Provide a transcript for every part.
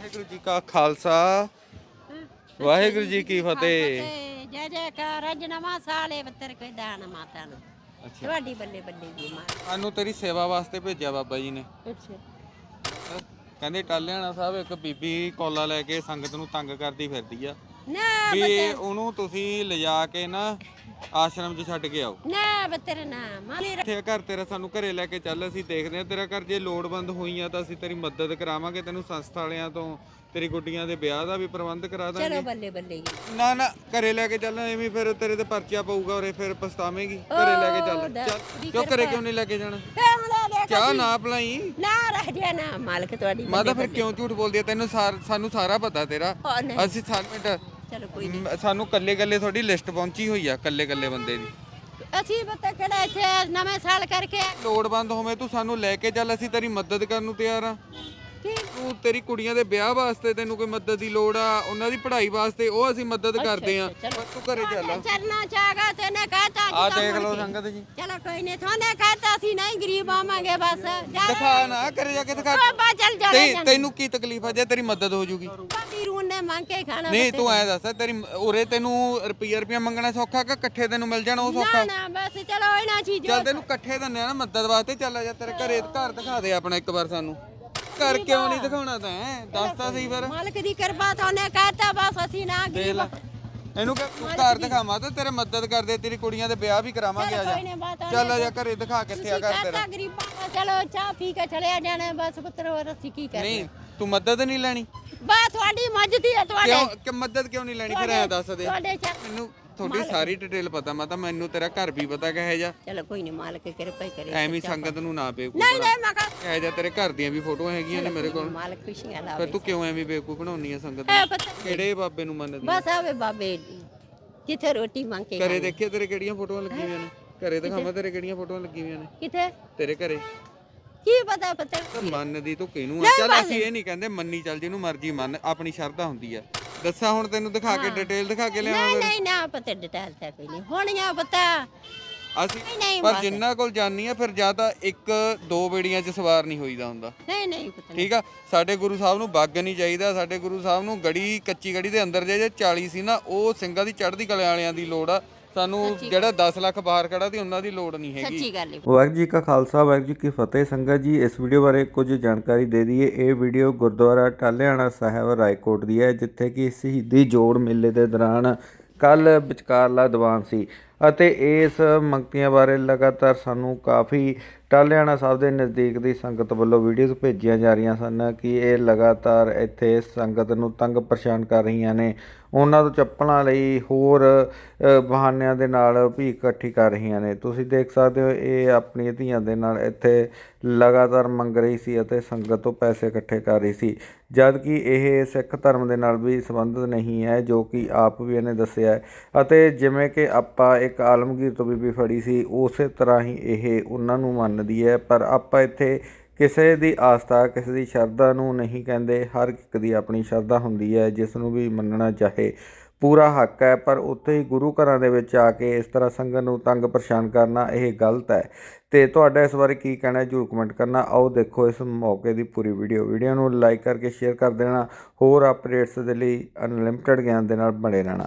ਵਾਹਿਗੁਰੂ ਜੀ ਕਾ ਖਾਲਸਾ। ਵਾਹਿਗੁਰੂ ਜੀ ਕੀ ਫਤਿਹ। ਜੈ ਜੈਕਾਰ ਅੱਜ ਨਵਾਂ ਸਾਲ ਏ ਬੱਤਰ ਕੋਈ ਦਾਨ ਮਾਤਾ ਨੂੰ। ਅੱਛਾ। ਤੁਹਾਡੀ ਬੱਲੇ ਬੱਲੇ ਜੀ ਮਾਂ। ਸਾਨੂੰ ਤੇਰੀ ਸੇਵਾ ਵਾਸਤੇ ਭੇਜਿਆ ਬਾਬਾ ਜੀ ਨੇ। ਅੱਛਾ। ਕਹਿੰਦੇ ਟਾਲਿਆਣਾ ਸਾਹਿਬ ਇੱਕ ਬੀਬੀ ਕੋਲਾ ਲੈ ਕੇ ਸੰਗਤ ਨੂੰ ਤੰਗ ਕਰਦੀ ਫਿਰਦੀ ਆ। ਨਾ ਵੀ ਉਹਨੂੰ ਤੁਸੀਂ ਲਿਜਾ ਕੇ ਨਾ ਆਸ਼ਰਮ 'ਚ ਛੱਡ ਕੇ ਆਓ। ਨਾ ਬੱਤਰ ਨਾ ਮਾਲੀ ਇੱਥੇ ਆ ਘਰ ਤੇਰਾ ਸਾਨੂੰ ਘਰੇ ਲੈ ਕੇ ਚੱਲ ਅਸੀਂ ਦੇਖਦੇ ਆ ਤੇਰਾ ਘਰ ਜੇ ਲੋੜਵੰਦ ਹੋਈਆਂ ਤਾਂ ਅਸੀਂ ਤੇਰੀ ਮਦਦ ਕਰਾਵਾਂਗੇ ਤੈਨੂੰ ਸੰਸਥਾ ਵਾਲਿਆਂ ਤੋਂ ਤੇਰੀ ਗੁੱਡੀਆਂ ਦੇ ਵਿਆਹ ਦਾ ਵੀ ਪ੍ਰਬੰਧ ਕਰਾ ਦਾਂਗੇ। ਚਲੋ ਬੱਲੇ ਬੱਲੇ ਜੀ। ਨਾ ਨਾ ਘਰੇ ਲੈ ਕੇ ਚੱਲ ਐਵੇਂ ਫਿਰ ਤੇਰੇ ਤੇ ਪਰਚਾ ਪਊਗਾ ਔਰੇ ਫਿਰ ਪਛਤਾਵੇਂਗੀ। ਘਰੇ ਲੈ ਕੇ ਚੱਲ ਦਾ- ਕਿਉਂ ਘਰੇ ਕਿਉਂ ਨਹੀਂ ਲੈ ਕੇ ਜਾਣਾ? ਲੈ ਕੇ ਚਾਹ ਨਾ ਪਲਾਈ। ਨਾ ਰਹਿ ਜਾ ਨਾ ਮਾਲਕ ਤੁਹਾਡੀ ਮੈਂ ਤਾਂ ਫਿਰ ਕਿਉਂ ਝੂਠ ਬੋਲਦੀ ਆ? ਤੈਨੂੰ ਸਾਰ- ਸਾਨੂੰ ਸਾਰਾ ਪਤਾ ਤੇਰਾ। ਹਾਂ ਨਹੀਂ। ਅਸੀਂ ਸਾਰ ਮਿੰਟ ਚਲੋ ਕੋਈ ਮ- ਸਾਨੂੰ ਕੱਲੇ ਕੱਲੇ ਤੁਹਾਡੀ ਲਿਸਟ ਪਹੁੰਚੀ ਹੋਈ ਆ ਕੱਲੇ ਕੱਲੇ ਬੰਦੇ ਦੀ। ਅਸੀਂ ਬੱਤਰ ਕਿਹੜਾ ਇੱਥੇ ਨਵੇਂ ਸਾਲ ਕਰਕੇ ਲੋੜਵੰਦ ਹੋਵੇ ਤੂੰ ਸਾਨੂੰ ਲੈ ਕੇ ਚੱਲ ਅਸੀਂ ਤੇਰੀ ਮਦਦ ਕਰਨ ਨੂੰ ਤਿਆਰ ਆ। ਤੂੰ ਤੇਰੀ ਕੁੜੀਆਂ ਦੇ ਵਿਆਹ ਵਾਸਤੇ ਤੈਨੂੰ ਕੋਈ ਮਦਦ ਦੀ ਲੋੜ ਆ ਉਹਨਾਂ ਦੀ ਪੜ੍ਹਾਈ ਵਾਸਤੇ ਉਹ ਅਸੀਂ ਮਦਦ ਕਰਦੇ ਆ। ਪਰ ਤੂੰ ਘਰੇ ਚੱਲ। ਚਰਨਾ ਚਾਗਾ ਤੇ ਨੇ ਕਹਤਾ ਆ ਦੇਖ ਲਓ ਸੰਗਤ ਜੀ। ਚਲੋ ਕੋਈ ਨਹੀਂ ਥੋਨੇ ਕਹਤਾ ਅਸੀਂ ਨਹੀਂ ਗਰੀਬ ਆਵਾਂਗੇ ਬਸ। ਜਾ। ਦਿਖਾ ਨਾ ਘਰੇ ਜਾ ਕੇ ਦਿਖਾ। ਬਾਬਾ ਚੱਲ ਜਾਣਾ ਤੇ ਤੈਨੂੰ ਕੀ ਤਕਲੀਫ ਆ ਜੇ ਤੇਰੀ ਮਦਦ ਹੋ ਜੂਗੀ। ਬਾਬੀ ਰੂਨ ਨੇ ਮੰਗ ਕੇ ਖਾਣਾ ਨਹੀਂ ਤੂੰ ਐ ਦੱਸ ਤੇਰੀ ਉਰੇ ਤੈਨੂੰ ਰੁਪਈਆ ਰੁਪਈਆ ਮੰਗਣਾ ਸੌਖਾ ਕਿ ਇਕੱਠੇ ਤੈਨੂੰ ਮਿਲ ਜਾਣਾ ਉਹ ਸੌਖਾ? ਨਾ ਨਾ ਬਸ ਚਲੋ ਇਹਨਾਂ ਚੀਜ਼ ਚੱਲ ਤੈਨੂੰ ਇਕੱਠੇ ਦਿੰਦੇ ਆ ਨਾ ਮਦਦ ਵਾਸਤੇ ਚੱਲ ਜਾ ਤੇਰੇ ਘਰੇ ਘਰ ਦਿਖਾ ਦੇ ਆਪਣਾ ਇੱਕ ਵਾਰ ਸਾਨੂੰ। ਘਰ ਕਿਉਂ ਨਹੀਂ ਦਿਖਾਉਣਾ ਤਾਂ ਹੈਂ? ਦੱਸ ਤਾਂ ਸਹੀ ਫਿਰ। ਮਾਲਕ ਦੀ ਕਿਰਪਾ ਤੋਂ ਨੇ ਕਹਤਾ ਬਸ ਅਸੀਂ ਨਾ ਦੇਖ ਗਰੀਬ ਇਹਨੂੰ ਕਿ ਤੂੰ ਘਰ ਦਿਖਾਵਾਂ ਤੇ ਤੇਰੇ ਮਦਦ ਕਰਦੇ ਤੇਰੀ ਕੁੜੀਆਂ ਦੇ ਵਿਆਹ ਵੀ ਕਰਾਵਾਂਗੇ ਆ ਜਾ। ਕੋਈ ਨਹੀਂ ਬਾਤ ਚੱਲ ਆ ਜਾ ਘਰੇ ਦਿਖਾ ਕਿੱਥੇ ਆ ਘਰ ਤੇਰਾ। ਕਹਤਾ ਗਰੀਬਾਂ ਦਾ ਚਲੋ ਚਾਹ ਪੀ ਕੇ ਚਲੇ ਜਾਣਾ ਬਸ ਪੁੱਤਰ ਹੋਰ ਅਸੀਂ ਕੀ ਕਰੀਏ? ਨਹੀਂ ਤੂੰ ਮਦਦ ਨਹੀਂ ਲੈਣੀ। ਬਾ ਤੁਹਾਡੀ ਮਰਜ਼ੀ ਹੈ ਤੁਹਾਡੇ ਕਿਉਂ ਕਿ ਮਦਦ ਕਿਉਂ ਨਹੀਂ ਲੈਣੀ? ਫਿਰ ਐ ਦੱਸ ਦੇ। ਤੁਹਾਡੇ ਚ ਮੈਨੂੰ ਤੁਹਾਡੀ ਸਾਰੀ ਡਿਟੇਲ ਪਤਾ ਮੈਂ ਤਾਂ ਮੈਨੂੰ ਤੇਰਾ ਘਰ ਵੀ ਪਤਾ ਕਹੇ ਜਾ ਚਲੋ ਕੋਈ ਨਹੀਂ ਮਾਲਕ ਕਿਰਪਾ ਹੀ ਕਰੇ ਐਵੇਂ ਸੰਗਤ ਨੂੰ ਨਾ ਬੇਵਕੂਫ ਨਹੀਂ ਨਹੀਂ ਮੈਂ ਕਹਾ ਕਹੇ ਜਾ ਤੇਰੇ ਘਰ ਦੀਆਂ ਵੀ ਫੋਟੋਆਂ ਹੈਗੀਆਂ ਨੇ ਮੇਰੇ ਕੋਲ। ਮਾਲਕ ਖੁਸ਼ੀਆਂ ਫਿਰ ਲਾਵੇ ਤੂੰ ਕਿਉਂ ਐਵੇਂ ਬੇਵਕੂਫ ਬਣਾਉਣੀ ਆ ਸੰਗਤ ਨੂੰ? ਕਿਹੜੇ ਬਾਬੇ ਨੂੰ ਮੰਨਦੀ? ਬਸ ਆਵੇ ਬਾਬੇ ਕਿੱਥੇ ਰੋਟੀ ਮੰਗ ਕੇ ਘਰੇ ਦੇਖਿਆ ਤੇਰੇ ਕਿਹੜੀਆਂ ਫੋਟੋਆਂ ਲੱਗੀਆਂ ਹੋਈਆਂ ਨੇ? ਘਰੇ ਦਿਖਾਵਾਂ ਤੇਰੇ ਕਿਹੜੀਆਂ ਫੋਟੋਆਂ ਲੱਗੀਆਂ ਹੋਈਆਂ ਨੇ? ਕਿੱਥੇ? ਤੇਰੇ ਘਰੇ। ਕੀ ਪਤਾ ਪਤਾ ਮੰਨਦੀ ਤੂੰ ਕਿਹਨੂੰ ਆ? ਚੱਲ ਅਸੀਂ ਇਹ ਨਹੀਂ ਕਹਿੰਦੇ ਮੰਨੀ ਚੱਲ ਜਿਹਨੂੰ ਮਰਜ਼ੀ ਮੰਨ ਆਪਣੀ ਸ਼ਰਧਾ ਹੁੰਦੀ ਆ। ਦੱਸਾਂ ਹੁਣ ਤੈਨੂੰ ਦਿਖਾ ਕੇ ਡਿਟੇਲ ਦਿਖਾ ਕੇ ਨਹੀਂ ਲਿਆਵਾਂ ਨਹੀਂ ਨਾ ਪਤਾ ਡਿਟੇਲ ਤਾਂ ਕੋਈ ਨਹੀਂ। ਹੋਣੀਆਂ ਪਤਾ। ਅਸੀਂ ਨਹੀਂ ਨਹੀਂ ਪਰ ਬਸ। ਜਿੰਨਾ ਕੋਲ ਜਾਨੀ ਆ ਫਿਰ ਜਾਂ ਤਾਂ ਇੱਕ ਦੋ ਬੇੜੀਆਂ 'ਚ ਸਵਾਰ ਨਹੀਂ ਹੋਈਦਾ ਹੁੰਦਾ। ਨਹੀਂ ਨਹੀਂ ਪਤਾ ਠੀਕ ਆ? ਸਾਡੇ ਗੁਰੂ ਸਾਹਿਬ ਨੂੰ ਬੱਗ ਨਹੀਂ ਚਾਹੀਦਾ। ਸਾਡੇ ਗੁਰੂ ਸਾਹਿਬ ਨੂੰ ਗੜੀ ਕੱਚੀ ਗੜੀ ਦੇ ਅੰਦਰ ਜੇ ਜੇ 40 ਸੀ ਨਾ ਉਹ ਸਿੰਘਾਂ ਦੀ ਚੜ੍ਹਦੀ ਕਲੇ ਵਾਲਿਆਂ ਦੀ ਲੋੜ ਆ। ਸਾਨੂੰ ਜਿਹੜਾ 10 ਲੱਖ ਬਾਹਰ ਖੜਾ ਤੇ ਉਹਨਾਂ ਦੀ ਲੋੜ ਨਹੀਂ ਹੈਗੀ। ਸੱਚੀ ਗੱਲ ਹੈ ਵਾਹਿਗੁਰੂ ਜੀ ਕਾ ਖਾਲਸਾ ਵਾਹਿਗੁਰੂ ਜੀ ਕੀ ਫਤਿਹ। ਸੰਗਤ ਜੀ ਇਸ ਵੀਡੀਓ ਬਾਰੇ ਕੁਝ ਜਾਣਕਾਰੀ ਦੇ ਦਈਏ। ਇਹ ਵੀਡੀਓ ਗੁਰਦੁਆਰਾ ਟਾਲਿਆਣਾ ਸਾਹਿਬ ਰਾਏਕੋਟ ਦੀ ਹੈ ਜਿੱਥੇ ਕਿ ਸ਼ਹੀਦੀ ਜੋੜ ਮੇਲੇ ਦੇ ਦੌਰਾਨ ਕੱਲ ਵਿਚਕਾਰਲਾ ਦੀਵਾਨ ਸੀ। ਅਤੇ ਇਸ ਮੰਗਤੀਆਂ ਬਾਰੇ ਲਗਾਤਾਰ ਸਾਨੂੰ ਕਾਫੀ ਟਾਲਿਆਣਾ ਸਾਹਿਬ ਦੇ ਨਜ਼ਦੀਕ ਦੀ ਸੰਗਤ ਵੱਲੋਂ ਵੀਡੀਓਜ਼ ਭੇਜੀਆਂ ਜਾ ਰਹੀਆਂ ਸਨ ਕਿ ਇਹ ਲਗਾਤਾਰ ਇੱਥੇ ਸੰਗਤ ਨੂੰ ਤੰਗ ਪਰੇਸ਼ਾਨ ਕਰ ਰਹੀਆਂ ਨੇ। ਉਹਨਾਂ ਤੋਂ ਚੱਪਲਾਂ ਲਈ ਹੋਰ ਬਹਾਨਿਆਂ ਦੇ ਨਾਲ ਭੀਖ ਇਕੱਠੀ ਕਰ ਰਹੀਆਂ ਨੇ। ਤੁਸੀਂ ਦੇਖ ਸਕਦੇ ਹੋ, ਇਹ ਆਪਣੀਆਂ ਧੀਆਂ ਦੇ ਨਾਲ ਇੱਥੇ ਲਗਾਤਾਰ ਮੰਗ ਰਹੀ ਸੀ ਅਤੇ ਸੰਗਤ ਤੋਂ ਪੈਸੇ ਇਕੱਠੇ ਕਰ ਰਹੀ ਸੀ। ਜਦ ਕਿ ਇਹ ਸਿੱਖ ਧਰਮ ਦੇ ਨਾਲ ਵੀ ਸੰਬੰਧਿਤ ਨਹੀਂ ਹੈ, ਜੋ ਕਿ ਆਪ ਵੀ ਇਹਨੇ ਦੱਸਿਆ ਅਤੇ ਜਿਵੇਂ ਕਿ ਆਪਾਂ ਇੱਕ ਆਲਮਗੀਰ ਤੋਂ ਬੀਬੀ ਫੜੀ ਸੀ, ਉਸੇ ਤਰ੍ਹਾਂ ਹੀ ਇਹ ਉਹਨਾਂ ਨੂੰ ਮੰਨਦੀ ਹੈ। ਪਰ ਆਪਾਂ ਇੱਥੇ ਕਿਸੇ ਦੀ ਆਸਥਾ, ਕਿਸੇ ਦੀ ਸ਼ਰਧਾ ਨੂੰ ਨਹੀਂ ਕਹਿੰਦੇ। ਹਰ ਇੱਕ ਦੀ ਆਪਣੀ ਸ਼ਰਧਾ ਹੁੰਦੀ ਹੈ, ਜਿਸ ਨੂੰ ਵੀ ਮੰਨਣਾ ਚਾਹੇ। ਪੂਰਾ ਹੱਕ ਹੈ, ਪਰ ਉੱਥੇ ਹੀ ਗੁਰੂ ਘਰਾਂ ਦੇ ਵਿੱਚ ਆ ਕੇ ਇਸ ਤਰ੍ਹਾਂ ਸੰਗਤ ਨੂੰ ਤੰਗ ਪਰੇਸ਼ਾਨ ਕਰਨਾ ਇਹ ਗਲਤ ਹੈ। ਤੇ ਤੁਹਾਡਾ ਇਸ ਬਾਰੇ ਕੀ ਕਹਿਣਾ ਹੈ, ਜਰੂਰ ਕਮੈਂਟ ਕਰਨਾ। ਆਓ ਦੇਖੋ ਇਸ ਮੌਕੇ ਦੀ ਪੂਰੀ ਵੀਡੀਓ ਵੀਡੀਓ ਨੂੰ ਲਾਈਕ ਕਰਕੇ ਸ਼ੇਅਰ ਕਰ ਦੇਣਾ। ਹੋਰ ਅਪਡੇਟਸ ਦੇ ਲਈ ਅਨਲਿਮਟਿਡ ਗਿਆਨ ਦੇ ਨਾਲ ਬਣੇ ਰਹਿਣਾ।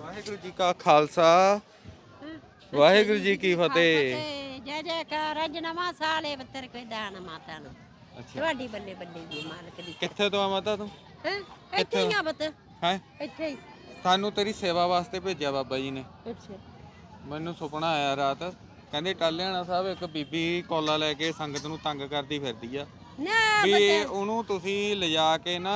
ਵਾਹਿਗੁਰੂ ਜੀ ਕਾ ਖਾਲਸਾ। ਵਾਹਿਗੁਰੂ ਜੀ ਕੀ ਫਤਿਹ। ਜੈ ਜੈਕਾਰ ਅੱਜ ਨਵਾਂ ਸਾਲ ਬੱਤਰ ਕੋਈ ਦਾਨ ਮਾਤਾ ਨੂੰ। ਅੱਛਾ। ਤੁਹਾਡੀ ਬੱਲੇ ਬੱਲੇ ਜੀ ਮਾਲਕ ਦੀ। ਕਿੱਥੇ ਤੋਂ ਆ ਮਾਤਾ ਤੂੰ? ਹੈਂ? ਇੱਥੇ ਹੀ ਆ ਬੱਤ। ਹੈ? ਇੱਥੇ ਹੀ। ਸਾਨੂੰ ਤੇਰੀ ਸੇਵਾ ਵਾਸਤੇ ਭੇਜਿਆ ਬਾਬਾ ਜੀ ਨੇ। ਅੱਛਾ। ਮੈਨੂੰ ਸੁਪਨਾ ਆਇਆ ਰਾਤ। ਕਹਿੰਦੇ ਟਾਲਿਆਣਾ ਸਾਹਿਬ ਇੱਕ ਬੀਬੀ ਕੋਲਾ ਲੈ ਕੇ ਸੰਗਤ ਨੂੰ ਤੰਗ ਕਰਦੀ ਫਿਰਦੀ ਆ। ਨਾ ਵੀ ਉਹਨੂੰ ਤੁਸੀਂ ਲਿਜਾ ਕੇ ਨਾ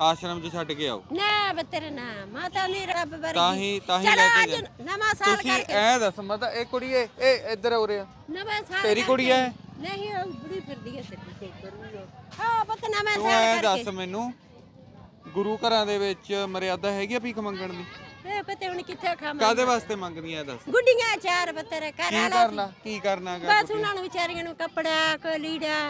ਆਸ਼ਰਮ 'ਚ ਛੱਡ ਕੇ ਆਓ। ਨਾ ਬਤਰ ਨਾ ਮਾਤਾ ਨਹੀਂ ਰੱਬ ਵਰਗੀ। ਤਾਂ ਹੀ ਤਾਂ ਹੀ ਚਲੋ ਲੈ ਕੇ ਅੱਜ ਜਾ। ਨਵਾਂ ਸਾਲ ਤੁਸੀਂ ਕਰਕੇ। ਐ ਦੱਸ ਮਤਾ ਇਹ ਕੁੜੀ ਇਹ ਇਹ ਇੱਧਰ ਹੋ ਰਿਹਾ ਨਵਾਂ ਸਾਲ ਤੇਰੀ ਕੁੜੀ। ਹੈ? ਨਹੀਂ ਉਹ ਬੁੜੀ ਫਿਰਦੀ ਹੈ ਸਿੱਧੀ ਹਾਂ ਪਤਾ ਨਵਾਂ ਤੂੰ ਸਾਲ ਐ ਕਰਕੇ। ਦੱਸ ਮੈਨੂੰ ਗੁਰੂ ਘਰਾਂ ਦੇ ਵਿੱਚ ਮਰਿਆਦਾ ਹੈਗੀ ਆ ਭੀਖ ਮੰਗਣ ਦੀ? ਇਹ ਪਤਾ ਹੁਣ ਕਿੱਥੇ ਖਾਵਾਂ। ਕਾਦੇ ਵਾਸਤੇ ਮੰਗਦੀ ਐ ਦੱਸ। ਗੁੱਡੀਆਂ ਚਾਰ ਬਤਰ ਕਰ ਕੀ ਕਰਨਾ ਕੀ ਕਰਨਾ ਗਾ ਬਸ ਉਹਨਾਂ ਨੂੰ ਵਿਚਾਰੀਆਂ ਨੂੰ ਕੱਪੜਾ ਕੋ ਲੀੜਾ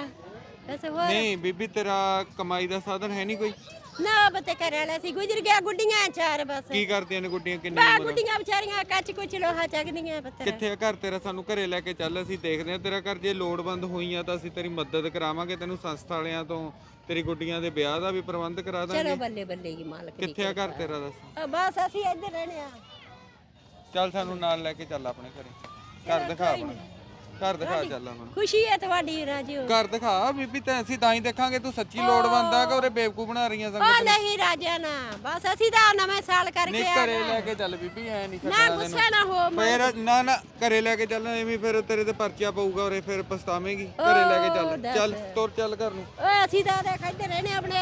ਬਸ ਹੋਰ। ਨਹੀਂ ਬੀਬੀ ਤੇਰਾ ਕਮਾਈ ਦਾ ਸਾਧਨ ਹੈ ਨਹੀਂ ਕੋਈ? ਨਾ ਬਤੇ ਕਰ ਆਲਾ ਸੀ ਗੁਜ਼ਰ ਗਿਆ ਗੁੱਡੀਆਂ ਚਾਰ ਬਸ। ਕੀ ਕਰਦੀਆਂ ਨੇ ਗੁੱਡੀਆਂ ਕਿੰਨੀ ਬਾ ਉਮਰ? ਗੁੱਡੀਆਂ ਵਿਚਾਰੀਆਂ ਕੱਚ ਕੁਚ ਲੋਹਾ ਚੱਕਦੀਆਂ ਬਤਰ ਕਿੱਥੇ ਆ ਘਰ ਤੇਰਾ? ਸਾਨੂੰ ਘਰੇ ਲੈ ਕੇ ਚੱਲ ਅਸੀਂ ਦੇਖਦੇ ਆ ਤੇਰਾ ਘਰ ਜੇ ਲੋੜਵੰਦ ਹੋਈਆਂ ਤਾਂ ਅਸੀਂ ਤੇਰੀ ਮਦਦ ਕਰਾਵਾਂਗੇ ਤੈਨੂੰ ਸੰਸਥਾ ਵਾਲਿਆਂ ਤੋਂ ਤੇਰੀ ਗੁੱਡੀਆਂ ਦੇ ਵਿਆਹ ਦਾ ਵੀ ਪ੍ਰਬੰਧ ਕਰਾ ਦਾਂਗੇ? ਚਲੋ ਬੱਲੇ ਬੱਲੇ ਹੀ ਮਾਲਕ ਦੀ ਕਿੱਥੇ ਆ ਘਰ ਤੇਰਾ ਦੱਸ? ਬਸ ਅਸੀਂ ਇੱਧਰ ਰਹਿਣੇ ਆ। ਚੱਲ ਸਾਨੂੰ ਨਾਲ ਲੈ ਕੇ ਚੱਲ ਆਪਣੇ ਘਰੇ। ਘਰ ਦਿਖਾ ਆਪਣਾ। ਘਰ ਦਿਖਾ ਚੱਲ ਆਪਣਾ ਖੁਸ਼ੀ ਹੈ ਤੁਹਾਡੀ ਰਾਜੂ। ਘਰ ਦਿਖਾ ਬੀਬੀ ਤੇ ਅਸੀਂ ਤਾਂ ਹੀ ਦੇਖਾਂਗੇ ਤੂੰ ਸੱਚੀ ਲੋੜਵੰਦ ਆ ਕਿ ਉਰੇ ਬੇਵਕੂਫ ਬਣਾ ਰਹੀਆਂ ਸੰਗਤ। ਉਹ ਨਹੀਂ ਰਾਜਾ ਨਾ ਬਸ ਅਸੀਂ ਤਾਂ ਨਵੇਂ ਸਾਲ ਕਰਕੇ ਨਹੀਂ ਆ ਘਰੇ ਲੈ ਕੇ ਚੱਲ ਬੀਬੀ ਐ ਨਹੀਂ ਨਾ ਛੱਡਣਾ ਤੈਨੂੰ ਗੁੱਸਾ ਨਾ ਹੋ ਫੇਰ ਨਾ ਨਾ ਘਰੇ ਲੈ ਕੇ ਚੱਲ ਐਵੇਂ ਫਿਰ ਤੇਰੇ ਤੇ ਪਰਚਾ ਪਊਗਾ ਉਰੇ ਫਿਰ ਪਛਤਾਵੇਂਗੀ। ਘਰੇ ਲੈ ਕੇ ਚੱਲ। ਚੱਲ ਤੁਰ ਚੱਲ ਘਰ ਨੂੰ। ਓਏ ਅਸੀਂ ਤਾਂ ਦੇਖ ਇੱਧਰ ਰਹਿਣੇ ਆਪਣੇ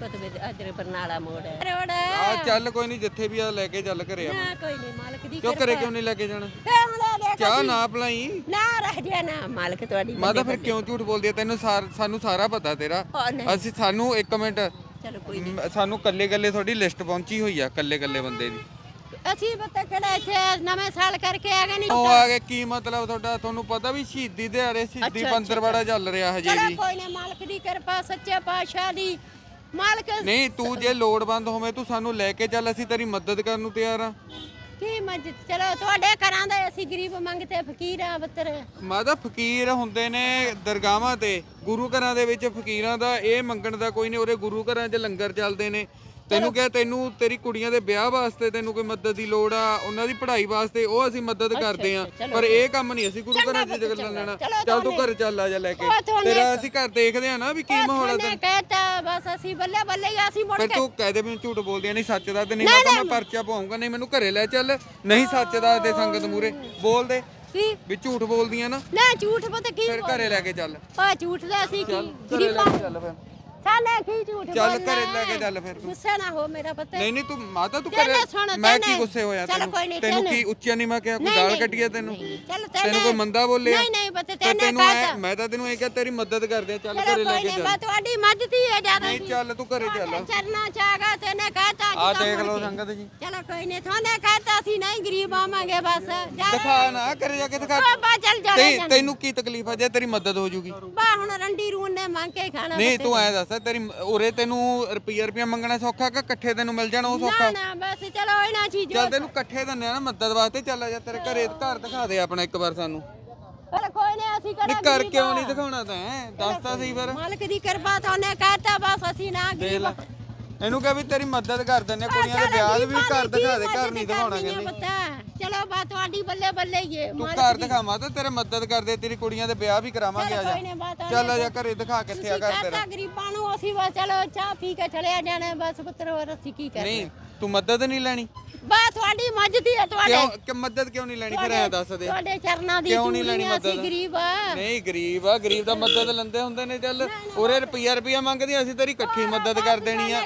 ਕਤਬੇ ਅਦਰ ਬਰਨਾਲਾ ਮੋੜ ਰੋੜ ਆ ਚੱਲ ਕੋਈ ਨਹੀਂ ਜਿੱਥੇ ਵੀ ਆ ਲੈ ਕੇ ਚੱਲ ਘਰੇ ਆ ਨਾ ਕੋਈ ਨਹੀਂ ਮਾਲਕ ਦੀ ਕਿਉਂ ਘਰੇ ਕਿਉਂ ਨਹੀਂ ਲੈ ਕੇ ਜਾਣਾ? ਕਿਉਂ ਦੇਖ ਚਾਹ ਨਾ ਪਲਾਈ। ਨਾ ਰਹਿ ਜਾ ਨਾ ਮਾਲਕ ਤੁਹਾਡੀ ਮਾਤਾ ਫਿਰ ਕਿਉਂ ਝੂਠ ਬੋਲਦੀ ਆ? ਤੈਨੂੰ ਸਾਰ- ਸਾਨੂੰ ਸਾਰਾ ਪਤਾ ਤੇਰਾ। ਉਹ ਨਹੀਂ। ਅਸੀਂ ਸਾਨੂੰ ਇੱਕ ਮਿੰਟ ਚਲੋ ਕੋਈ ਮ, ਸਾਨੂੰ ਕੱਲੇ ਕੱਲੇ ਤੁਹਾਡੀ ਲਿਸਟ ਪਹੁੰਚੀ ਹੋਈ ਆ ਕੱਲੇ ਕੱਲੇ ਬੰਦੇ ਦੀ। ਅਸੀਂ ਪਤਾ ਕਿਹੜਾ ਇੱਥੇ ਨਵੇਂ ਸਾਲ ਕਰਕੇ ਆ ਗਏ ਨਹੀਂ ਉਹ ਆ ਗਏ ਕੀ ਮਤਲਬ ਤੁਹਾਡਾ? ਤੁਹਾਨੂੰ ਪਤਾ ਵੀ ਸ਼ਹੀਦੀ ਦਿਹਾੜੇ ਸ਼ਹੀਦੀ ਪੰਦਰਵਾੜਾ ਚੱਲ ਰਿਹਾ ਹਜੇ ਚਲੋ ਵੀ। ਕੋਈ ਨਹੀਂ ਮਾਲਕ ਦੀ ਕਿਰਪਾ ਸੱਚੇ ਪਾਤਸ਼ਾਹ ਦੀ। ਮਾਲਕ। ਨਹੀਂ ਤੂੰ ਜੇ ਲੋੜਵੰਦ ਹੋਵੇਂ ਤੂੰ ਸਾਨੂੰ ਲੈ ਕੇ ਚੱਲ ਅਸੀਂ ਤੇਰੀ ਮਦਦ ਕਰਨ ਨੂੰ ਤਿਆਰ ਆ। ਕੀ ਮਦਦ? ਚਲੋ ਤੁਹਾਡੇ ਘਰਾਂ ਦਾ ਅਸੀਂ ਗਰੀਬ ਮੰਗਤੇ ਫਕੀਰ ਆ ਬੱਤਰ ਮਾਦਾ ਫਕੀਰ ਹੁੰਦੇ ਨੇ ਦਰਗਾਹਾਂ ਤੇ ਗੁਰੂ ਘਰਾਂ ਦੇ ਵਿੱਚ ਫਕੀਰਾਂ ਦਾ ਇਹ ਮੰਗਣ ਦਾ ਕੋਈ ਨਹੀਂ ਉਰੇ ਗੁਰੂ ਘਰਾਂ 'ਚ ਲੰਗਰ ਚੱਲਦੇ ਨੇ। ਤੈਨੂੰ ਕਿਹਾ ਤੈਨੂੰ ਤੇਰੀ ਕੁੜੀਆਂ ਦੇ ਵਿਆਹ ਵਾਸਤੇ ਤੈਨੂੰ ਕੋਈ ਮਦਦ ਦੀ ਲੋੜ ਆ ਉਹਨਾਂ ਦੀ ਪੜ੍ਹਾਈ ਵਾਸਤੇ ਉਹ ਅਸੀਂ ਮਦਦ ਕਰਦੇ ਆ। ਪਰ ਇਹ ਕੰਮ ਨਹੀਂ ਅਸੀਂ ਗੁਰੂ ਘਰਾਂ 'ਚ ਜਗਲ ਲੈਣਾ। ਚੱਲ ਤੂੰ ਘਰ ਚੱਲ ਆ ਜਾ ਲੈ ਕੇ। ਤੇਰਾ ਅਸੀਂ ਘਰ ਦੇਖਦੇ ਆ ਨਾ ਵੀ ਕੀ ਮਾਹੌਲ ਆ ਉਹਨੇ ਕਹਿਤਾ ਬਸ ਅਸੀਂ ਬੱਲੇ ਬੱਲੇ ਹੀ ਅਸੀਂ ਮੁੜ ਕੇ ਤੂੰ ਕਹਦੇ ਵੀ ਝੂਠ ਬੋਲਦੀ ਨਹੀਂ ਸੱਚ ਦਾ ਤੇ ਨਹੀਂ ਮੈਂ ਪਰਚਾ ਪਾਉਂਗਾ ਨਹੀਂ ਮੈਨੂੰ ਘਰੇ ਲੈ ਚੱਲ। ਨਹੀਂ ਸੱਚ ਦਾ ਤੇ ਸੰਗਤ ਮੂਰੇ ਬੋਲ ਦੇ। ਕੀ? ਵੀ ਝੂਠ ਬੋਲਦੀਆਂ ਨਾ। ਨਾ ਝੂਠ ਪਤਾ ਕੀ ਫਿਰ ਘਰੇ ਲੈ ਕੇ ਚੱਲ। ਆ ਝੂਠ ਦਾ ਅਸੀਂ ਕੀ ਗਰੀਬਾਂ ਸਾਲੇ ਕੀ ਝੂਠ ਚੱਲ ਬੋਲਣਾ। ਘਰੇ ਲੈ? ਕੇ ਚੱਲ ਫਿਰ ਤੂੰ। ਗੁੱਸੇ ਨਾ ਹੋ ਮੇਰਾ ਪਤਾ। ਨਹੀਂ ਨਹੀਂ ਤੂੰ ਮਾਤਾ ਤੂੰ ਤੈਨੇ ਸੁਣ, ਮੈਂ ਕੀ ਤੈਨੇ- ਗੁੱਸੇ ਹੋਇਆ ਚੱਲ ਕੋਈ ਨਹੀਂ, ਤੈਨੂੰ ਤੈਨੇ- ਕੀ ਉੱਚਾ ਨਹੀਂ ਮੈਂ ਕਿਹਾ ਕੋਈ ਨਹੀਂ, ਗਾਲ ਨਹੀਂ, ਤੈਨੂੰ? ਨਹੀਂ, ਚੱਲ ਤੈਨੂੰ ਤੈਨੇ- ਕੋਈ ਮੰਦਾ ਬੋਲਿਆ? ਨਹੀਂ ਨਹੀਂ ਪਤਾ ਤੇ ਤੈਨੇ ਤੈਨੂੰ ਐ ਮੈਂ ਤਾਂ ਤੈਨੂੰ ਇਹ ਕਿਹਾ ਤੇਰੀ ਮਦਦ ਕਰਦੇ ਆ ਚੱਲ ਚਲੋ ਘਰੇ ਲੈ ਕੋਈ ਕੇ ਨਹੀਂ ਚੱਲ। ਮੈਂ ਤੁਹਾਡੀ ਮਦਦ ਹੀ ਹੈ ਜ਼ਿਆਦਾ ਨਹੀਂ ਚੱਲ ਤੂੰ ਘਰੇ ਚੱਲ। ਚਰਨਾ ਚਾਗਾ ਤੈਨੇ ਕਹਿਤਾ ਆ ਦੇਖ ਲਓ। ਸੰਗਤ ਜੀ। ਚਲੋ ਕੋਈ ਨਹੀਂ ਤੁਹਾਨੂੰ ਕਹਿਤਾ ਅਸੀਂ ਨਹੀਂ ਗਰੀਬ ਆਵਾਂਗੇ ਬਸ। ਜਾ। ਦਿਖਾ ਨਾ ਘਰੇ ਜਾ ਕੇ ਦਿਖਾ। ਬਾ ਚੱਲ ਜਾ ਤੈਨੂੰ ਕੀ ਤਕਲੀਫ ਆ? ਜੇ ਤੇਰੀ ਮਦਦ ਹੋ ਜੂਗੀ। ਬਾ ਹੁਣ ਰੰਡੀ ਰੂਨ ਨੇ ਮੰਗ ਕੇ ਖਾਣਾ ਨਹੀਂ ਤੂੰ ਐ ਦੱਸ ਤੇਰੀ ਉਰੇ ਤੈਨੂੰ ਰੁਪਈਆ ਰੁਪਈਆ ਮੰਗਣਾ ਸੌਖਾ ਕਿ ਇਕੱਠੇ ਤੈਨੂੰ ਮਿਲ ਜਾਣਾ ਉਹ ਨਾ ਸੌਖਾ? ਨਾ ਬਸ ਚਲੋ ਇਹਨਾਂ ਚੀਜ਼ ਚੱਲ ਤੈਨੂੰ ਇਕੱਠੇ ਦਿੰਦੇ ਆ ਨਾ ਮਦਦ ਵਾਸਤੇ ਚੱਲ ਆ ਜਾ ਤੇਰੇ ਘਰੇ ਘਰ ਦਿਖਾ ਦੇ ਆਪਣਾ ਇੱਕ ਵਾਰ ਸਾਨੂੰ। ਪਰ ਕੋਈ ਨਹੀਂ ਅਸੀਂ ਨਹੀਂ ਘਰ ਗਰੀਬ ਕਿਉਂ। ਨਹੀਂ ਦਿਖਾਉਣਾ ਤਾਂ ਦੱਸ ਤਾਂ ਸਹੀ ਫਿਰ। ਮਾਲਕ ਦੀ ਕਿਰਪਾ ਤੋਂ ਉਹਨੇ ਕਹਿਤਾ ਬਸ ਅਸੀਂ ਨਾ ਲੈ। ਇਹਨੂੰ ਕਹ ਵੀ ਤੇਰੀ ਮਦਦ ਕਰ ਦਿੰਦੇ ਆ, ਕੁੜੀਆਂ ਦੇ ਵਿਆਹ ਦੇ ਵੀ ਘਰ ਦਿਖਾ ਦੇ ਘਰ ਨਹੀਂ ਦਿਖਾਉਣਾ ਕਹਿੰਦੀ। ਕਹਿੰਦੀ ਚਲੋ ਬਾ ਤੁਹਾਡੀ ਬੱਲੇ ਬੱਲੇ ਹੀ ਹੈ ਤੂੰ ਘਰ ਦਿਖਾਵਾ ਤਾਂ ਤੇਰੇ ਮਦਦ ਕਰਦੇ ਤੇਰੀ ਕੁੜੀਆਂ ਦੇ ਵਿਆਹ ਵੀ ਕਰਾਵਾਂਗੇ ਆ ਜਾ। ਚੱਲ ਆ ਜਾ ਘਰੇ ਦਿਖਾ ਕਿੱਥੇ ਆ ਘਰ ਤੇਰਾ। ਗਰੀਬਾਂ ਨੂੰ ਅਸੀਂ ਬਸ ਚਲੋ ਚਾਹ ਪੀ ਕੇ ਚਲੇ ਜਾਣਾ ਬਸ ਪੁੱਤਰ ਹੋਰ ਅਸੀਂ ਕੀ ਕਰੀਏ ਨਹੀਂ ਤੂੰ ਮਦਦ ਨਹੀਂ ਲੈਣੀ। ਬਾ ਤੁਹਾਡੀ ਮਦਦ ਹੀ ਹੈ ਤੁਹਾਡੇ ਕਿਉਂ ਕਿ ਮਦਦ ਕਿਉਂ ਨਹੀਂ ਲੈਣੀ? ਫਿਰ ਐ ਦੱਸ ਦੇ। ਤੁਹਾਡੇ ਚਰਨਾਂ ਦੀ ਕਿਉਂ ਨਹੀਂ ਲੈਣੀ ਅਸੀਂ ਮਦਦ? ਗਰੀਬ ਆ। ਨਹੀਂ ਗਰੀਬ ਆ ਗਰੀਬ ਦਾ ਮਦਦ ਲੈਂਦੇ ਹੁੰਦੇ ਨੇ ਚੱਲ। ਉਰੇ ਰੁਪਈਆ ਰੁਪਈਆ ਮੰਗਦੀ ਅਸੀਂ ਤੇਰੀ ਇਕੱਠੀ ਮਦਦ ਕਰ ਦੇਣੀ ਆ।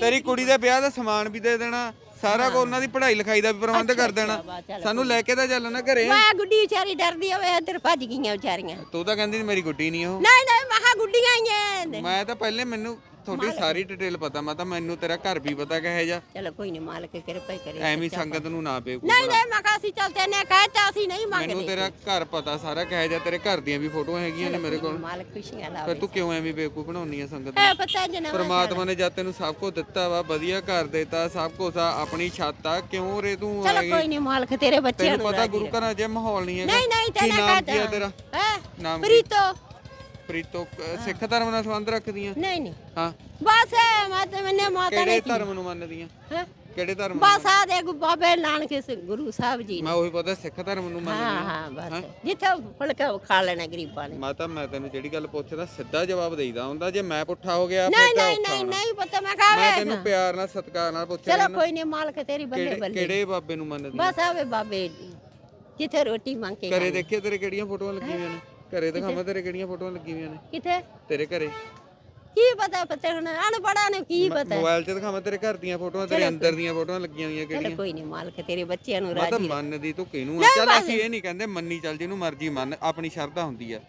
ਤੇਰੀ ਕੁੜੀ ਦੇ ਵਿਆਹ ਦਾ ਸਮਾਨ ਵੀ ਦੇ ਦੇਣਾ। ਸਾਰਾ ਕੁਝ ਉਹਨਾਂ ਦੀ ਪੜ੍ਹਾਈ ਲਿਖਾਈ ਦਾ ਵੀ ਪ੍ਰਬੰਧ ਕਰ ਦੇਣਾ। ਚੱਲ ਸਾਨੂੰ ਲੈ ਕੇ ਤਾਂ ਚੱਲਣਾ ਘਰੇ। ਮੈਂ ਗੁੱਡੀ ਵਿਚਾਰੀ ਡਰਦੀ ਹੋਵੇ ਇੱਧਰ ਭੱਜ ਗਈਆਂ ਵਿਚਾਰੀਆਂ। ਤੂੰ ਤਾਂ ਕਹਿੰਦੀ ਮੇਰੀ ਗੁੱਡੀ ਨਹੀਂ ਉਹ। ਨਹੀਂ ਨਹੀਂ ਮਹਾ ਗੁੱਡੀਆਂ ਹੀ ਐ। ਮੈਂ ਤਾਂ ਪਹਿਲੇ ਮੈਨੂੰ ਤੁਹਾਡੀ ਸਾਰੀ ਡਿਟੇਲ ਪਤਾ ਮੈਂ ਤਾਂ ਮੈਨੂੰ ਤੇਰਾ ਘਰ ਵੀ ਪਤਾ ਕਹੇ ਜਾ ਚਲੋ ਕੋਈ ਨਹੀਂ ਮਾਲਕ ਕਿਰਪਾ ਹੀ ਕਰੇ ਐਵੇਂ ਹੀ ਸੰਗਤ ਨੂੰ ਨਾ ਬੇਵਕੂਫ ਨਹੀਂ ਨਹੀਂ ਮੈਂ ਕਿਹਾ ਅਸੀਂ ਚਲਤੇ ਨੇ ਕਹਿਤਾ ਅਸੀਂ ਨਹੀਂ ਮੈਨੂੰ ਮੰਗਦੇ ਤੇਰਾ ਘਰ ਪਤਾ ਸਾਰਾ ਕਹੇ ਜਾ ਤੇਰੇ ਘਰ ਦੀਆਂ ਵੀ ਫੋਟੋਆਂ ਹੈਗੀਆਂ ਨੇ ਮੇਰੇ ਕੋਲ। ਮਾਲਕ ਖੁਸ਼ੀਆਂ ਫਿਰ ਲਾਵੇ ਤੂੰ ਕਿਉਂ ਐਵੇਂ ਬੇਵਕੂਫ ਬਣਾਉਣੀ ਆ ਸੰਗਤ ਨੂੰ? ਐ ਪਤਾ ਜਨਾ ਪਰਮਾਤਮਾ ਨੇ ਜਦ ਤੈਨੂੰ ਸਭ ਕੁਝ ਦਿੱਤਾ ਵਾ ਵਧੀਆ ਘਰ ਦਿੱਤਾ ਸਭ ਕੁਝ ਆ ਆਪਣੀ ਛੱਤ ਆ ਕਿਉਂ ਰੇ ਤੂੰ ਚਲੋ ਕੋਈ ਨਹੀਂ ਮਾਲਕ ਤੇਰੇ ਬੱਚਿਆਂ ਤੈਨੂੰ ਨੂੰ ਪਤਾ ਗੁਰੂ ਘਰਾਂ 'ਚ ਮਾਹੌਲ ਨਹੀਂ ਹੈਗਾ। ਨਹੀਂ ਨਹੀਂ ਤੈਨੇ ਨਾਮ ਕੀ ਤੇਰਾ? ਹੈ? ਨਾਮ ਕੀ? ਪ੍ਰੀਤੋ ਪ੍ਰੀਤੋ ਕ- ਸਿੱਖ ਧਰਮ ਨਾਲ ਸੰਬੰਧ ਰੱਖਦੀਆਂ? ਨਹੀਂ ਨਹੀਂ। ਹਾਂ। ਬਸ ਮਾਤੇ ਮੈਨੇ ਮਾਤਾ ਨੇ ਕਿਹੜੇ ਧਰਮ ਨੂੰ ਮੰਨਦੀਆਂ? ਹੈਂ? ਕਿਹੜੇ ਧਰਮ ਨੂੰ? ਬਸ ਆ ਦੇ ਗੁ- ਬਾਬੇ ਨਾਨਕ ਸ- ਗੁਰੂ ਸਾਹਿਬ ਜੀ ਨੇ। ਮੈਂ ਉਹੀ ਪਤਾ ਸਿੱਖ ਧਰਮ ਨੂੰ ਹਾਂ ਹਾਂ ਬਸ। ਜਿੱਥੇ ਫੁਲਕਾ ਖਾ ਲੈਣਾ ਗਰੀਬਾਂ ਨੇ। ਮਾਤਾ ਮੈਂ ਤੈਨੂੰ ਜਿਹੜੀ ਗੱਲ ਪੁੱਛਦਾ ਸਿੱਧਾ ਜਵਾਬ ਦੇਈਦਾ ਹੁੰਦਾ ਜੇ ਮੈਂ ਪੁੱਠਾ ਹੋ ਗਿਆ ਨਹੀਂ ਫਿਰ ਤਾਂ ਨਹੀਂ ਔਖਾ ਨਹੀਂ ਹੋਣਾ ਨਹੀਂ ਪਤਾ ਮੈਂ ਮੈਂ ਤੈਨੂੰ ਪਿਆਰ ਨਾਲ ਸਤਿਕਾਰ ਨਾਲ ਪੁੱਛਿਆ ਚਲੋ ਕੋਈ ਨਹੀਂ ਮਾਲਕ ਤੇਰੀ ਬੱਲੇ ਕਿਹੜੇ ਬੱਲੇ ਕਿਹੜੇ ਬਾਬੇ ਨੂੰ ਮੰਨਦੀ ਬਸ ਆਵੇ ਬਾਬੇ ਜਿੱਥੇ ਰੋਟੀ ਮੰਗ ਕੇ ਘਰੇ ਦੇਖੇ ਤੇਰੇ ਕਿਹੜੀਆਂ ਫੋਟੋਆਂ ਲੱਗੀਆਂ ਨੇ? ਘਰੇ ਦਿਖਾਵਾਂ ਤੇਰੇ ਕਿਹੜੀਆਂ ਫੋਟੋਆਂ ਲੱਗੀਆਂ ਹੋਈਆਂ ਨੇ। ਕਿੱਥੇ? ਤੇਰੇ ਘਰੇ। ਕੀ ਪਤਾ ਪਤਾ ਹੁਣ ਅਨਪੜਾ ਨੂੰ ਕੀ ਪਤਾ? ਮੋਬਾਈਲ 'ਚ ਦਿਖਾਵਾਂ ਤੇਰੇ ਘਰ ਦੀਆਂ ਫੋਟੋਆਂ ਤੇਰੇ ਅੰਦਰ ਦੀਆਂ ਫੋਟੋਆਂ ਲੱਗੀਆਂ ਹੋਈਆਂ ਕਿਹੜੀਆਂ। ਕੋਈ ਨਹੀਂ ਮਾਲਕ ਤੇਰੇ ਬੱਚਿਆਂ ਨੂੰ ਰਾਜੀ ਮੰਨਦੀ ਤੂੰ ਕਿਹਨੂੰ ਆ? ਚੱਲ ਅਸੀਂ ਇਹ ਨਹੀਂ ਕਹਿੰਦੇ ਮੰਨੀ ਚੱਲ ਜਿਹਨੂੰ ਮਰਜ਼ੀ ਮੰਨ ਆਪਣੀ ਸ਼ਰਧਾ ਹੁੰਦੀ ਆ।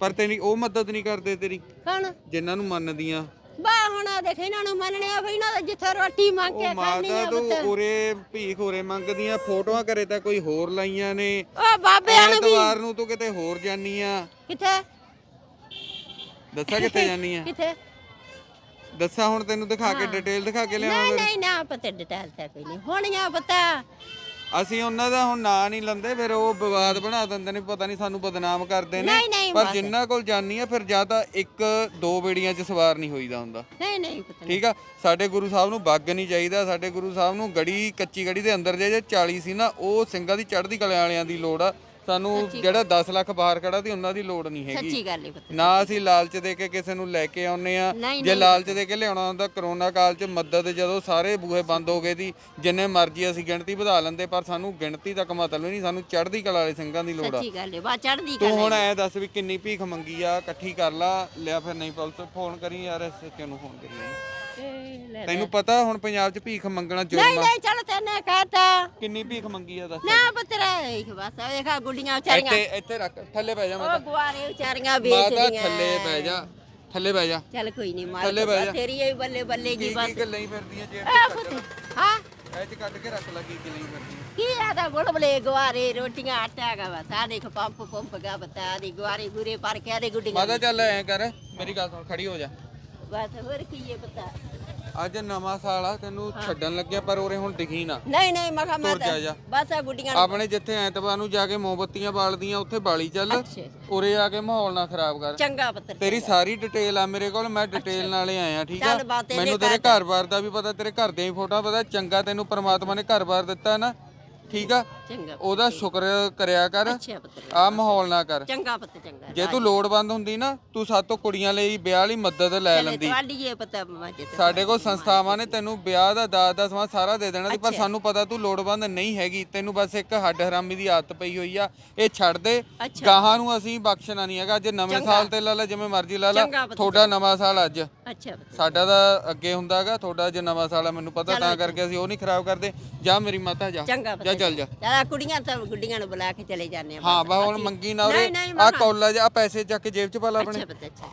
ਪਰ ਤੇਰੀ ਉਹ ਮਦਦ ਨਹੀਂ ਕਰਦੇ ਤੇਰੀ। ਕੌਣ? ਜਿਨ੍ਹਾਂ ਨੂੰ ਮੰਨਦੀਆਂ। ਬਾ ਹੁਣ ਦੇਖ ਇਹਨਾਂ ਨੂੰ ਮੰਨਣੇ ਆ ਵੀ ਇਹਨਾਂ ਦਾ ਜਿੱਥੇ ਰੋਟੀ ਮੰਗ ਕੇ ਉਹ ਖਾਣੀ ਮਾਤਾ ਆ ਤੂੰ ਪੁੱਤ। ਉਰੇ ਭੀਖ ਹੋਰੇ ਮੰਗਦੀਆਂ ਫੋਟੋਆਂ ਕਰੇ ਤਾਂ ਕੋਈ ਹੋਰ ਲਾਈਆਂ ਨੇ। ਉਹ ਬਾਬਿਆਂ ਨੂੰ ਵੀ। ਐਤਵਾਰ ਨੂੰ ਤੂੰ ਕਿਤੇ ਹੋਰ ਜਾਨੀ ਆ। ਕਿੱਥੇ? ਦੱਸਾਂ ਕਿੱਥੇ ਜਾਨੀ ਆ? ਕਿੱਥੇ? ਦੱਸਾਂ ਹੁਣ ਤੈਨੂੰ ਦਿਖਾ ਕੇ ਡਿਟੇਲ ਦਿਖਾ ਕੇ ਲਿਆਵਾਂ ਨਹੀਂ ਨਹੀਂ ਨਾ ਪਤਾ ਡਿਟੇਲ ਤਾਂ ਕੋਈ ਨਹੀਂ। ਹੋਣੀਆਂ ਪਤਾ। ਅਸੀਂ ਉਹਨਾਂ ਦਾ ਹੁਣ ਨਾਂ ਨਹੀਂ ਲੰਦੇ ਫਿਰ ਉਹ ਵਿਵਾਦ ਬਣਾ ਦਿੰਦੇ ਨੇ ਪਤਾ ਨਹੀਂ ਸਾਨੂੰ ਬਦਨਾਮ ਕਰਦੇ ਨੇ। ਨਹੀਂ ਨਹੀਂ ਪਰ ਬਸ। ਜਿੰਨਾ ਕੋਲ ਜਾਨੀ ਆ ਫਿਰ ਜਾਂ ਤਾਂ ਇੱਕ ਦੋ ਬੇੜੀਆਂ 'ਚ ਸਵਾਰ ਨਹੀਂ ਹੋਈਦਾ ਹੁੰਦਾ। ਨਹੀਂ ਨਹੀਂ ਪਤਾ ਠੀਕ ਆ? ਸਾਡੇ ਗੁਰੂ ਸਾਹਿਬ ਨੂੰ ਬੱਗ ਨਹੀਂ ਚਾਹੀਦਾ ਸਾਡੇ ਗੁਰੂ ਸਾਹਿਬ ਨੂੰ ਗੜੀ ਕੱਚੀ ਗੜੀ ਦੇ ਅੰਦਰ ਜੇ ਜੇ 40 ਸੀ ਨਾ ਉਹ ਸਿੰਘਾਂ ਦੀ ਚੜ੍ਹਦੀ ਕਲੇ ਵਾਲਿਆਂ ਦੀ ਲੋੜ ਆ। ਸਾਨੂੰ ਜਿਹੜਾ 10 ਲੱਖ ਬਾਹਰ ਖੜਾ ਸੀ ਉਹਨਾਂ ਦੀ ਲੋੜ ਨਹੀਂ ਹੈਗੀ। ਸੱਚੀ ਗੱਲ ਹੈ ਪਤਾ ਨਾ ਅਸੀਂ ਲਾਲਚ ਦੇ ਕੇ ਕਿਸੇ ਨੂੰ ਲੈ ਕੇ ਆਉਨੇ ਆ ਨਹੀਂ, ਜੇ ਲਾਲਚ ਦੇ ਕੇ ਲਿਆਉਣਾ ਹੁੰਦਾ ਕਰੋਨਾ ਕਾਲ 'ਚ ਮਦਦ ਜਦੋਂ ਸਾਰੇ ਬੂਹੇ ਬੰਦ ਹੋ ਗਏ ਸੀ ਜਿੰਨੇ ਮਰਜ਼ੀ ਅਸੀਂ ਗਿਣਤੀ ਵਧਾ ਲੈਂਦੇ ਪਰ ਸਾਨੂੰ ਗਿਣਤੀ ਤੱਕ ਮਤਲਬ ਨਹੀਂ ਸਾਨੂੰ ਚੜ੍ਹਦੀ ਕਲਾ ਵਾਲੇ ਸਿੰਘਾਂ ਦੀ ਲੋੜ ਆ। ਸੱਚੀ ਗੱਲ ਹੈ ਬਾ ਚੜਦੀ ਤੂੰ ਹੁਣ ਐ ਦੱਸ ਵੀ ਕਿੰਨੀ ਭੀਖ ਮੰਗੀ ਆ ਇਕੱਠੀ ਕਰ ਲਾ ਲਿਆ ਫਿਰ ਨਹੀਂ ਪੁਲਿਸ ਫੋਨ ਕਰੀ ਯਾਰ ਐਸਐਚਓ ਨੂੰ ਫੋਨ ਕਰੀ। ਲੈ ਤੈਨੂੰ ਪਤਾ ਹੁਣ ਪੰਜਾਬ 'ਚ ਭੀਖ ਮੰਗਣਾ ਨਹੀਂ ਜੁਰਮ ਆ ਨਹੀਂ ਚਲ ਤੈਨੇ ਕਹਤਾ। ਕਿੰਨੀ ਭੀਖ ਮੰਗੀ ਆ ਦੱਸ। ਨਾ ਪੁੱਤਰਾ ਇੱਕ ਬਸ ਦੇਖਾ ਗੁੱਡੀਆਂ ਵਿਚਾਰੀਆਂ। ਇੱਥੇ ਇੱਥੇ ਰੱਖ ਥੱਲੇ ਬਹਿ ਜਾ ਉਹ ਮਾਤਾ ਗੁਆਰੇ ਵਿਚਾਰੀਆਂ ਮਾਤਾ ਵੇਚਦੀਆਂ ਥੱਲੇ ਬਹਿ ਜਾ ਥੱਲੇ ਬਹਿ ਜਾ। ਚੱਲ ਕੋਈ ਨਹੀਂ ਥੱਲੇ ਬਹਿ ਜਾ। ਮਾਰ ਤੇਰੀ ਇਹ ਬੱਲੇ ਬੱਲੇ ਕੀ ਜੀ ਬਸ। ਕੀ ਗੱਲਾਂ ਹੀ ਫਿਰਦੀਆਂ ਜੇ ਆ ਪੁੱਤ ਹਾਂ? ਐ ਚ ਕੱਢ ਕੇ ਰੱਖ ਲੱਗੀ ਕਿ ਨਹੀਂ ਫਿਰਦੀਆਂ। ਕੀ ਆਦਾ ਗੁਲਬਲੇ ਗੁਆਰੇ ਰੋਟੀਆਂ ਆਟਾ ਗਾ ਬਸ। ਆ ਦੇਖ ਪੰਪ ਪੰਪ ਗਾ ਬਤਾ ਦੀ ਗੁਆਰੇ ਗੁਰੇ ਪਰ ਕੇ ਆਦੇ ਗੁੱਡੀਆਂ ਮਾਤਾ ਚੱਲ ਐ ਕਰ ਮੇਰੀ ਗੱਲ ਸੁਣ ਖੜੀ ਹੋ ਜਾ। ਬਸ ਹੋਰ ਕੀ ਇਹ ਪਤਾ? ਅੱਜ ਨਵਾਂ ਸਾਲ ਆ ਤੈਨੂੰ ਛੱਡਣ ਲੱਗਿਆ ਪਰ ਉਰੇ ਹੁਣ ਦਿਖੀ ਨਾ। ਨਹੀਂ ਨਹੀਂ ਤੁਰ ਜਾ ਜਾ। ਬਸ ਆ ਗੁੱਡੀਆਂ ਨੂੰ- ਆਪਣੇ ਜਿੱਥੇ ਐਤਵਾਰ ਨੂੰ ਜਾ ਕੇ ਮੋਮਬੱਤੀਆਂ ਬਾਲਦੀਆਂ ਉੱਥੇ ਬਾਲੀ ਚੱਲ। ਅੱਛਾ ਉਰੇ ਆ ਕੇ ਮਾਹੌਲ ਨਾ ਖਰਾਬ ਕਰ। ਚੰਗਾ ਪੁੱਤਰ ਤੇਰੀ ਸਾਰੀ ਡਿਟੇਲ ਆ ਮੇਰੇ ਕੋਲ ਮੈਂ ਡਿਟੇਲ ਨਾਲੇ ਆਇਆ ਠੀਕ ਆ? ਚੱਲ ਬਾਤ ਇਹਨੇ ਮੈਨੂੰ ਤੇਰੇ ਘਰ-ਬਾਰ ਦਾ ਵੀ ਪਤਾ ਤੇਰੇ ਘਰ ਦੀਆਂ ਵੀ ਫੋਟੋਆਂ ਪਤਾ ਚੰਗਾ ਤੈਨੂੰ ਪ੍ਰਮਾਤਮਾ ਨੇ ਘਰ-ਬਾਰ ਦਿੱਤਾ ਨਾ। ਠੀਕ ਆ? ਚੰਗਾ ਉਹਦਾ ਸ਼ੁਕਰ ਕਰਿਆ ਕਰ ਅੱਛਾ ਆ ਮਾਹੌਲ ਨਾ ਕਰ। ਚੰਗਾ ਪੁੱਤ ਚੰਗਾ। ਜੇ ਤੂੰ ਲੋੜਵੰਦ ਹੁੰਦੀ ਨਾ ਤੂੰ ਸਾਤੋਂ ਕੁੜੀਆਂ ਲਈ ਵਿਆਹ ਲਈ ਮਦਦ ਲੈ ਲੈਂਦੀ। ਤੁਹਾਡੀ ਇਹ ਪਤਾ ਮਜੇ ਸਾਡੇ ਕੋਲ ਸੰਸਥਾਵਾਂ ਨੇ ਤੈਨੂੰ। ਵਿਆਹ ਦਾ ਦਾਜ ਦਾ ਸਮਾਨ ਸਾਰਾ ਦੇ ਦੇਣਾ ਸੀ ਪਰ ਸਾਨੂੰ ਪਤਾ ਤੂੰ ਲੋੜਵੰਦ ਨਹੀਂ ਹੈਗੀ। ਤੈਨੂੰ ਬਸ ਇੱਕ ਹੱਡ ਹਰਾਮੀ ਦੀ ਆਦਤ ਪਈ ਹੋਈ ਆ। ਇਹ ਛੱਡ ਦੇ। ਗਾਹਾਂ ਨੂੰ ਅਸੀਂ ਬਖਸ਼ਣਾ ਨਹੀਂ ਹੈਗਾ। ਜੇ ਨਵੇਂ ਸਾਲ ਤੇ ਲਾ ਲੈ ਜਿਵੇਂ ਮਰਜ਼ੀ ਲਾ ਲੈ। ਤੁਹਾਡਾ ਨਵਾਂ ਸਾਲ ਅੱਜ। ਅੱਛਾ ਸਾਡਾ ਤਾਂ ਅੱਗੇ ਹੁੰਦਾਗਾ ਤੁਹਾਡਾ ਜੇ ਨਵਾਂ ਸਾਲ ਆ ਮੈਨੂੰ ਪਤਾ ਤਾਂ ਕਰਕੇ ਅਸੀਂ ਉਹ ਨਹੀਂ ਖਰਾਬ ਕਰਦੇ। ਜਾ ਮੇਰੀ ਮਾਤਾ ਜਾ। ਚੰਗਾ ਜਾ ਚੱਲ ਜਾ। ਜ਼ਿਆਦਾ ਕੁੜੀਆਂ ਤਾਂ ਗੁੱਡੀਆਂ ਨੂੰ ਬੁਲਾ ਕੇ ਚਲੇ ਜਾਂਦੇ ਆ। ਹਾਂ। ਬਾ ਹੁਣ ਮੰਗੀ ਨਾ ਨਹੀਂ, ਆ ਮਖਾ। ਕੌਲਾ ਜਾ ਪੈਸੇ ਚੱਕ ਜੇਬ 'ਚ ਪਾ ਲਾ ਆਪਣੇ।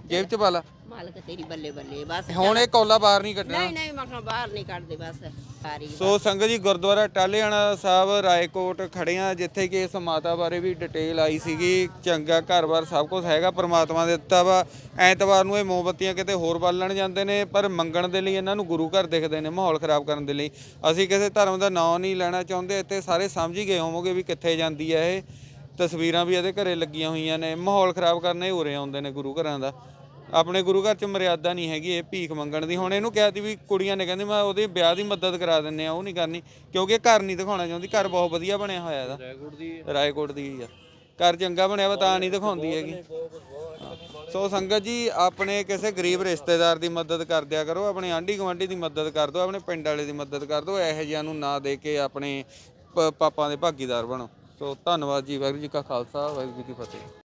ਜੇਬ 'ਚ ਪਾ ਲਾ। ਮਾਲਕ ਤੇਰੀ ਬੱਲੇ ਬੱਲੇ ਬਸ ਹੁਣ ਇਹ ਕੌਲਾ ਬਾਹਰ ਨਹੀਂ ਕੱਢਣਾ। ਨਹੀਂ ਨਹੀਂ ਮਖਾ ਬਾਹਰ ਨਹੀਂ ਕੱਢਦੇ ਬਸ ਸਾਰੀ ਸੋ ਸੰਗਤ ਜੀ ਗੁਰਦੁਆਰਾ ਟਾਹਲੀਆਣਾ ਸਾਹਿਬ ਰਾਏਕੋਟ ਖੜੇ ਆ ਜਿੱਥੇ ਕਿ ਇਸ ਮਾਤਾ ਬਾਰੇ ਵੀ ਡਿਟੇਲ ਆਈ ਸੀਗੀ। ਚੰਗਾ ਘਰ-ਬਾਰ ਸਭ ਕੁਝ ਹੈਗਾ ਪ੍ਰਮਾਤਮਾ ਦੇ ਦਿੱਤਾ ਵਾ। ਐਤਵਾਰ ਨੂੰ ਇਹ ਮੋਮਬੱਤੀਆਂ ਕਿਤੇ ਹੋਰ ਬਾਲਣ ਜਾਂਦੇ ਨੇ ਪਰ ਮੰਗਣ ਦੇ ਲਈ ਇਹਨਾਂ ਨੂੰ ਗੁਰੂ ਘਰ ਦਿਖਦੇ ਨੇ ਮਾਹੌਲ ਖਰਾਬ ਕਰਨ ਦੇ ਲਈ। ਅਸੀਂ ਕਿਸੇ ਧਰਮ ਦਾ ਨਾਂ ਨਹੀਂ ਲੈਣਾ ਚਾਹੁੰਦੇ ਇੱਥੇ ਸਾਰੇ ਸਮਝ ਹੀ ਗਏ ਹੋਵੋਗੇ ਵੀ ਕਿੱਥੇ ਜਾਂਦੀ ਹੈ ਇਹ। ਤਸਵੀਰਾਂ ਵੀ ਇਹਦੇ ਘਰੇ ਲੱਗੀਆਂ ਹੋਈਆਂ ਨੇ ਮਾਹੌਲ ਖਰਾਬ ਕਰਨੇ ਉਰੇ ਆਉਂਦੇ ਨੇ ਗੁਰੂ ਘਰਾਂ ਦਾ। ਆਪਣੇ ਗੁਰੂ ਘਰ ਚ ਮਰਿਆਦਾ ਨਹੀਂ ਹੈਗੀ ਇਹ ਭੀਖ ਮੰਗਣ ਦੀ। ਹੁਣ ਇਹਨੂੰ ਕਿਹਾ ਸੀ ਵੀ ਕੁੜੀਆਂ ਨੇ ਕਹਿੰਦੀ ਮੈਂ ਉਹਦੇ ਵਿਆਹ ਦੀ ਮਦਦ ਕਰਾ ਦਿੰਨੇ ਆ ਉਹ ਨਹੀਂ ਕਰਨੀ ਕਿਉਂਕਿ ਘਰ ਨਹੀਂ ਦਿਖਾਉਣਾ ਚਾਹੁੰਦੀ ਘਰ ਬਹੁਤ ਵਧੀਆ ਬਣਿਆ ਹੋਇਆ ਇਹਦਾ। ਰਾਏਕੋਟ ਦੀ ਰਾਏਕੋਟ ਦੀ ਆ। ਘਰ ਚੰਗਾ ਬਣਿਆ ਵਾ ਤਾਂ ਨਹੀਂ ਦਿਖਾਉਂਦੀ ਹੈਗੀ। ਸੋ ਸੰਗਤ ਜੀ ਆਪਣੇ ਕਿਸੇ ਗਰੀਬ ਰਿਸ਼ਤੇਦਾਰ ਦੀ ਮਦਦ ਕਰ ਦਿਆ ਕਰੋ ਆਪਣੇ ਆਂਢੀ ਗੁਆਂਢੀ ਦੀ ਮਦਦ ਕਰ ਦਿਓ ਆਪਣੇ ਪਿੰਡ ਵਾਲੇ ਦੀ ਮਦਦ ਕਰ ਦਿਓ ਇਹੋ ਜਿਹਿਆਂ ਨੂੰ ਨਾ ਦੇ ਕੇ ਆਪਣੇ ਪ- ਪਾਪਾਂ ਦੇ ਭਾਗੀਦਾਰ ਬਣੋ। ਸੋ ਧੰਨਵਾਦ ਜੀ ਵਾਹਿਗੁਰੂ ਜੀ ਕਾ ਖਾਲਸਾ ਵਾਹਿਗੁਰੂ ਜੀ ਕੀ ਫਤਿਹ।